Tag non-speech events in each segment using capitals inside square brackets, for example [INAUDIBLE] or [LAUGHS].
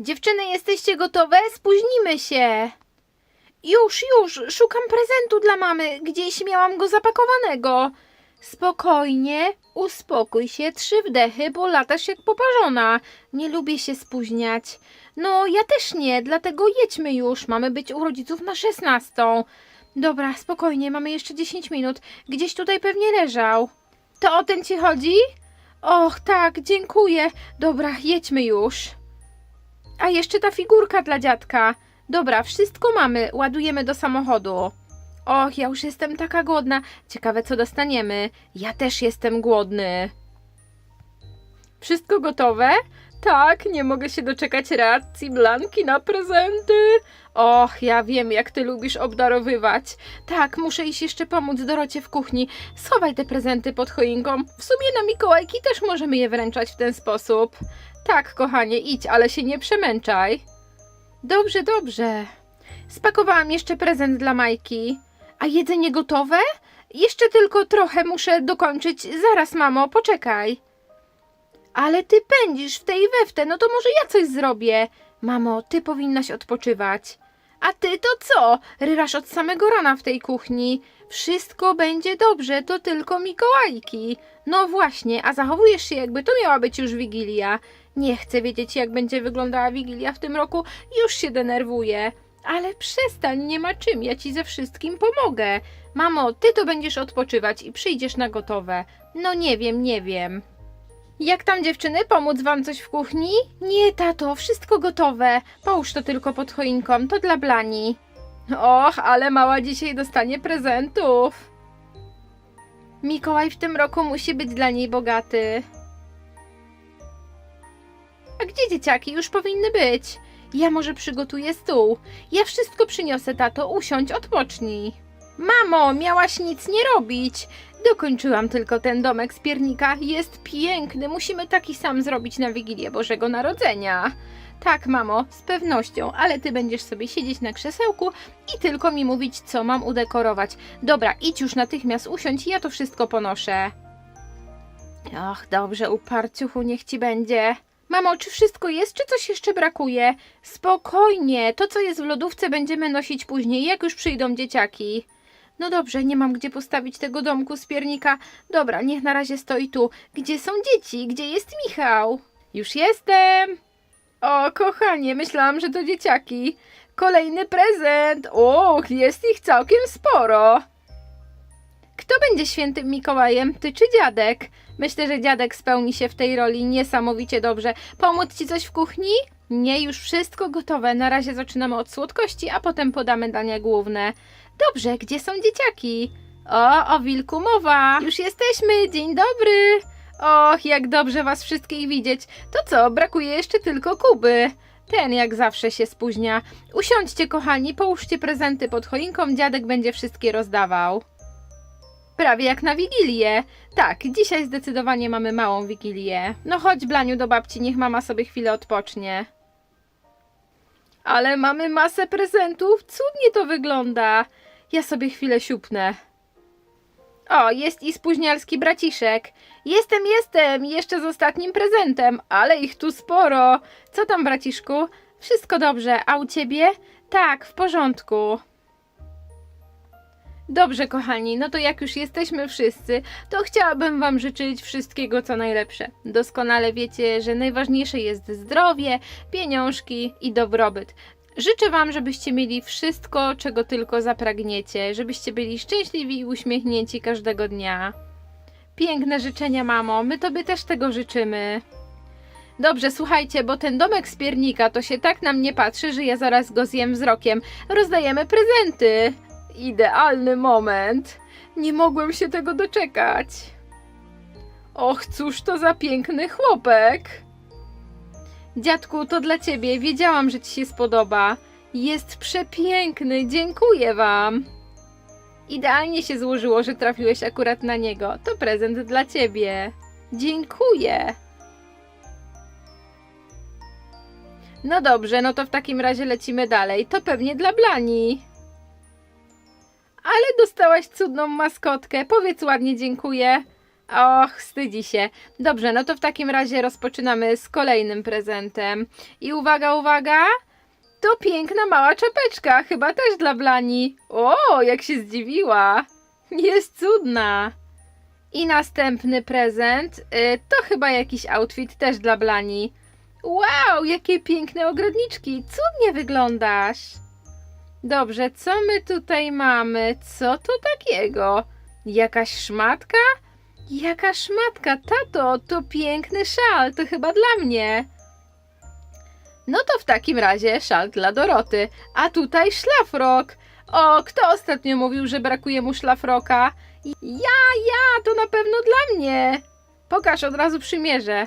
Dziewczyny, jesteście gotowe? Spóźnimy się. Już, już, szukam prezentu dla mamy. Gdzieś miałam go zapakowanego. Spokojnie, uspokój się, trzy wdechy, bo latasz jak poparzona. Nie lubię się spóźniać. No, ja też nie, dlatego jedźmy już. Mamy być u rodziców na szesnastą. Dobra, spokojnie, mamy jeszcze 10 minut. Gdzieś tutaj pewnie leżał. To o ten ci chodzi? Och, tak, dziękuję. Dobra, jedźmy już. A jeszcze ta figurka dla dziadka. Dobra, wszystko mamy, ładujemy do samochodu. Och, ja już jestem taka głodna. Ciekawe, co dostaniemy. Ja też jestem głodny. Wszystko gotowe? Tak, nie mogę się doczekać reakcji Blanki na prezenty. Och, ja wiem, jak ty lubisz obdarowywać. Tak, muszę iść jeszcze pomóc Dorocie w kuchni. Schowaj te prezenty pod choinką. W sumie na Mikołajki też możemy je wręczać w ten sposób. Tak, kochanie, idź, ale się nie przemęczaj. Dobrze, dobrze. Spakowałam jeszcze prezent dla Majki. A jedzenie gotowe? Jeszcze tylko trochę muszę dokończyć. Zaraz, mamo, poczekaj. Ale ty pędzisz w tej i we w te, no to może ja coś zrobię. Mamo, ty powinnaś odpoczywać. A ty to co? Ryrasz od samego rana w tej kuchni. Wszystko będzie dobrze, to tylko Mikołajki. No właśnie, a zachowujesz się jakby to miała być już Wigilia. Nie chcę wiedzieć, jak będzie wyglądała Wigilia w tym roku. Już się denerwuję. Ale przestań, nie ma czym, ja ci ze wszystkim pomogę. Mamo, ty to będziesz odpoczywać i przyjdziesz na gotowe. No nie wiem, nie wiem. Jak tam dziewczyny, pomóc wam coś w kuchni? Nie, tato, wszystko gotowe. Połóż to tylko pod choinką, to dla Blani. Och, ale mała dzisiaj dostanie prezentów. Mikołaj w tym roku musi być dla niej bogaty. A gdzie dzieciaki? Już powinny być. Ja może przygotuję stół. Ja wszystko przyniosę, tato. Usiądź, odpocznij. Mamo, miałaś nic nie robić. Dokończyłam tylko ten domek z piernika. Jest piękny. Musimy taki sam zrobić na Wigilię Bożego Narodzenia. Tak, mamo, z pewnością, ale ty będziesz sobie siedzieć na krzesełku i tylko mi mówić, co mam udekorować. Dobra, idź już natychmiast usiądź, ja to wszystko ponoszę. Ach, dobrze, uparciuchu, niech ci będzie. Mamo, czy wszystko jest, czy coś jeszcze brakuje? Spokojnie, to co jest w lodówce będziemy nosić później, jak już przyjdą dzieciaki. No dobrze, nie mam gdzie postawić tego domku z piernika. Dobra, niech na razie stoi tu. Gdzie są dzieci? Gdzie jest Michał? Już jestem. O, kochanie, myślałam, że to dzieciaki. Kolejny prezent. Och, jest ich całkiem sporo. Kto będzie świętym Mikołajem? Ty czy dziadek? Myślę, że dziadek spełni się w tej roli niesamowicie dobrze. Pomóc ci coś w kuchni? Nie, już wszystko gotowe. Na razie zaczynamy od słodkości, a potem podamy dania główne. Dobrze, gdzie są dzieciaki? O, o wilku mowa. Już jesteśmy. Dzień dobry. Och, jak dobrze was wszystkich widzieć. To co, brakuje jeszcze tylko Kuby. Ten jak zawsze się spóźnia. Usiądźcie, kochani, połóżcie prezenty pod choinką, dziadek będzie wszystkie rozdawał. Prawie jak na Wigilię. Tak, dzisiaj zdecydowanie mamy małą Wigilię. No chodź, Blaniu, do babci, niech mama sobie chwilę odpocznie. Ale mamy masę prezentów, cudnie to wygląda. Ja sobie chwilę siupnę. O, jest i spóźnialski braciszek. Jestem, jestem, jeszcze z ostatnim prezentem, ale ich tu sporo. Co tam, braciszku? Wszystko dobrze, a u ciebie? Tak, w porządku. Dobrze, kochani, no to jak już jesteśmy wszyscy, to chciałabym Wam życzyć wszystkiego co najlepsze. Doskonale wiecie, że najważniejsze jest zdrowie, pieniążki i dobrobyt. Życzę Wam, żebyście mieli wszystko, czego tylko zapragniecie, żebyście byli szczęśliwi i uśmiechnięci każdego dnia. Piękne życzenia, mamo, my Tobie też tego życzymy. Dobrze, słuchajcie, bo ten domek z piernika to się tak na mnie patrzy, że ja zaraz go zjem wzrokiem. Rozdajemy prezenty. Idealny moment. Nie mogłem się tego doczekać. Och, cóż to za piękny chłopek. Dziadku, to dla ciebie. Wiedziałam, że ci się spodoba. Jest przepiękny. Dziękuję wam. Idealnie się złożyło, że trafiłeś akurat na niego. To prezent dla ciebie. Dziękuję. No dobrze, no to w takim razie lecimy dalej. To pewnie dla Blani. Ale dostałaś cudną maskotkę. Powiedz ładnie dziękuję. Och, wstydzi się. Dobrze, no to w takim razie rozpoczynamy z kolejnym prezentem. I uwaga, uwaga! To piękna mała czapeczka, chyba też dla Blani. O, jak się zdziwiła! Jest cudna. I następny prezent, y, to chyba jakiś outfit też dla Blani. Wow, jakie piękne ogrodniczki, cudnie wyglądasz. Dobrze, co my tutaj mamy? Co to takiego? Jakaś szmatka? Jaka szmatka, tato, to piękny szal, to chyba dla mnie. No to w takim razie szal dla Doroty, a tutaj szlafrok. O, kto ostatnio mówił, że brakuje mu szlafroka? Ja, ja, to na pewno dla mnie. Pokaż, od razu przymierzę.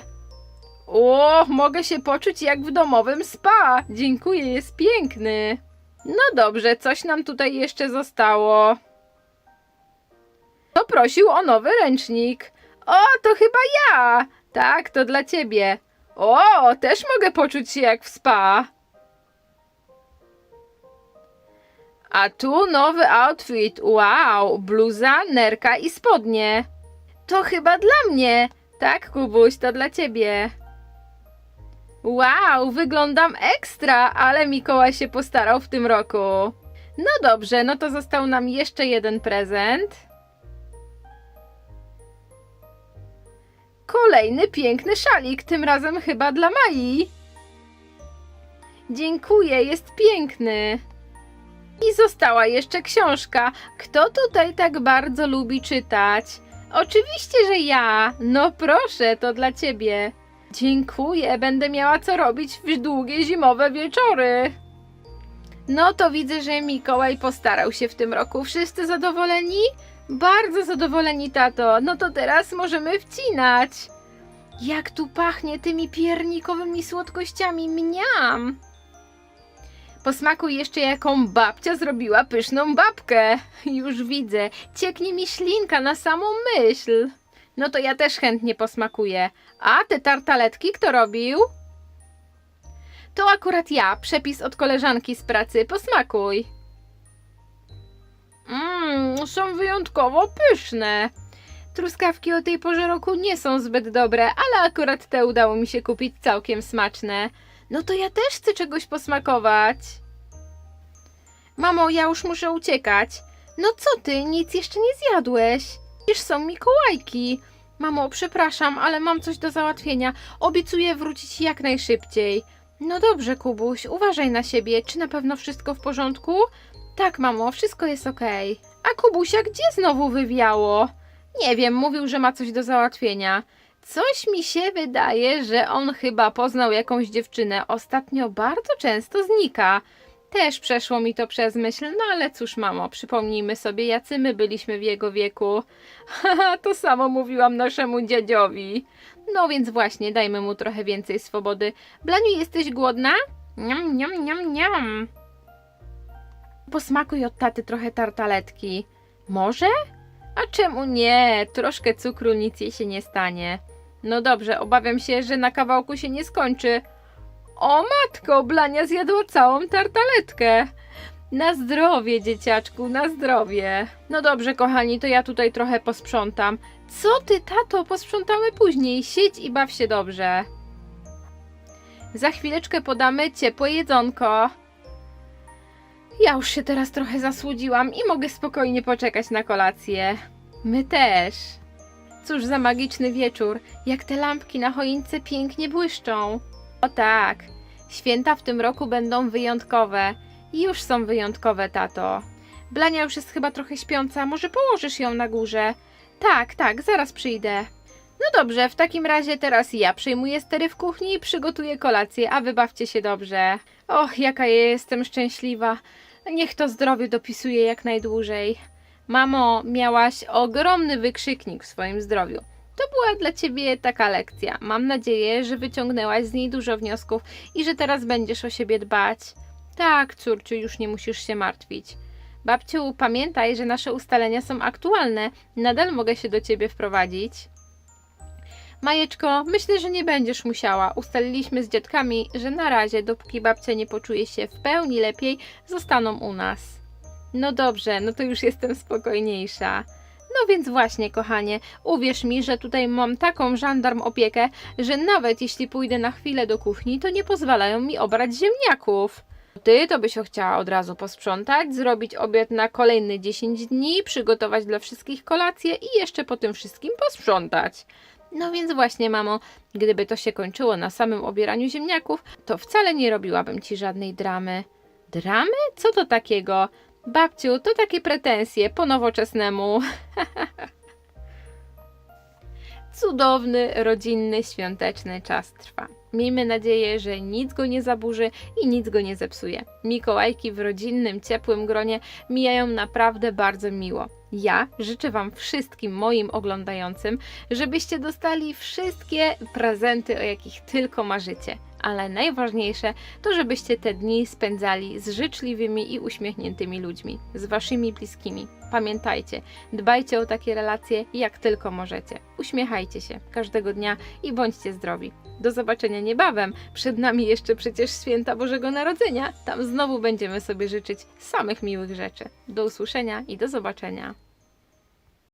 O, mogę się poczuć jak w domowym spa. Dziękuję, jest piękny. No dobrze, coś nam tutaj jeszcze zostało. To prosił o nowy ręcznik. O, to chyba ja. Tak, to dla ciebie. O, też mogę poczuć się jak w spa. A tu nowy outfit. Wow, bluza, nerka i spodnie. To chyba dla mnie. Tak, Kubuś, to dla ciebie. Wow, wyglądam ekstra, ale Mikołaj się postarał w tym roku. No dobrze, no to został nam jeszcze jeden prezent. Kolejny piękny szalik, tym razem chyba dla Mai. Dziękuję, jest piękny. I została jeszcze książka. Kto tutaj tak bardzo lubi czytać? Oczywiście, że ja. No proszę, to dla ciebie. Dziękuję, będę miała co robić w długie zimowe wieczory. No to widzę, że Mikołaj postarał się w tym roku. Wszyscy zadowoleni? Bardzo zadowoleni, tato. No to teraz możemy wcinać. Jak tu pachnie tymi piernikowymi słodkościami. Mniam. Posmakuj jeszcze jaką babcia zrobiła pyszną babkę. Już widzę. Cieknie mi ślinka na samą myśl. No to ja też chętnie posmakuję. A te tartaletki kto robił? To akurat ja, przepis od koleżanki z pracy. Posmakuj. Mmm, są wyjątkowo pyszne. Truskawki o tej porze roku nie są zbyt dobre, ale akurat te udało mi się kupić całkiem smaczne. No to ja też chcę czegoś posmakować. Mamo, ja już muszę uciekać. No co ty, nic jeszcze nie zjadłeś? Przecież są Mikołajki. Mamo, przepraszam, ale mam coś do załatwienia. Obiecuję wrócić jak najszybciej. No dobrze, Kubuś, uważaj na siebie. Czy na pewno wszystko w porządku? Tak, mamo, wszystko jest okej. A Kubusia gdzie znowu wywiało? Nie wiem, mówił, że ma coś do załatwienia. Coś mi się wydaje, że on chyba poznał jakąś dziewczynę. Ostatnio bardzo często znika. Też przeszło mi to przez myśl, no ale cóż, mamo, przypomnijmy sobie, jacy my byliśmy w jego wieku. Haha, [LAUGHS] to samo mówiłam naszemu dziadziowi. No więc właśnie, dajmy mu trochę więcej swobody. Blaniu, jesteś głodna? Niam, niam, niam, niam. Posmakuj od taty trochę tartaletki. Może? A czemu nie? Troszkę cukru, nic jej się nie stanie. No dobrze, obawiam się, że na kawałku się nie skończy. O matko, Blania zjadła całą tartaletkę. Na zdrowie, dzieciaczku, na zdrowie. No dobrze, kochani, to ja tutaj trochę posprzątam. Co ty, tato, posprzątamy później. Siedź i baw się dobrze. Za chwileczkę podamy ciepłe jedzonko. Ja już się teraz trochę zasłudziłam i mogę spokojnie poczekać na kolację. My też. Cóż za magiczny wieczór, jak te lampki na choince pięknie błyszczą. O tak, święta w tym roku będą wyjątkowe. Już są wyjątkowe, tato. Blania już jest chyba trochę śpiąca, może położysz ją na górze? Tak, tak, zaraz przyjdę. No dobrze, w takim razie teraz ja przejmuję stery w kuchni i przygotuję kolację, a wybawcie się dobrze. Och, jaka ja jestem szczęśliwa. Niech to zdrowie dopisuje jak najdłużej. Mamo, miałaś ogromny wykrzyknik w swoim zdrowiu. To była dla ciebie taka lekcja. Mam nadzieję, że wyciągnęłaś z niej dużo wniosków i że teraz będziesz o siebie dbać. Tak, córciu, już nie musisz się martwić. Babciu, pamiętaj, że nasze ustalenia są aktualne. Nadal mogę się do ciebie wprowadzić. Majeczko, myślę, że nie będziesz musiała. Ustaliliśmy z dziadkami, że na razie, dopóki babcia nie poczuje się w pełni lepiej, zostaną u nas. No dobrze, no to już jestem spokojniejsza. No więc właśnie, kochanie, uwierz mi, że tutaj mam taką żandarm opiekę, że nawet jeśli pójdę na chwilę do kuchni, to nie pozwalają mi obrać ziemniaków. Ty to byś chciała od razu posprzątać, zrobić obiad na kolejne 10 dni, przygotować dla wszystkich kolację i jeszcze po tym wszystkim posprzątać. No więc właśnie, mamo, gdyby to się kończyło na samym obieraniu ziemniaków, to wcale nie robiłabym ci żadnej dramy. Dramy? Co to takiego? Babciu, to takie pretensje po nowoczesnemu. [LAUGHS] Cudowny, rodzinny, świąteczny czas trwa. Miejmy nadzieję, że nic go nie zaburzy i nic go nie zepsuje. Mikołajki w rodzinnym, ciepłym gronie mijają naprawdę bardzo miło. Ja życzę Wam wszystkim moim oglądającym, żebyście dostali wszystkie prezenty, o jakich tylko marzycie. Ale najważniejsze to, żebyście te dni spędzali z życzliwymi i uśmiechniętymi ludźmi, z Waszymi bliskimi. Pamiętajcie, dbajcie o takie relacje jak tylko możecie. Uśmiechajcie się każdego dnia i bądźcie zdrowi. Do zobaczenia niebawem. Przed nami jeszcze przecież święta Bożego Narodzenia. Tam znowu będziemy sobie życzyć samych miłych rzeczy. Do usłyszenia i do zobaczenia.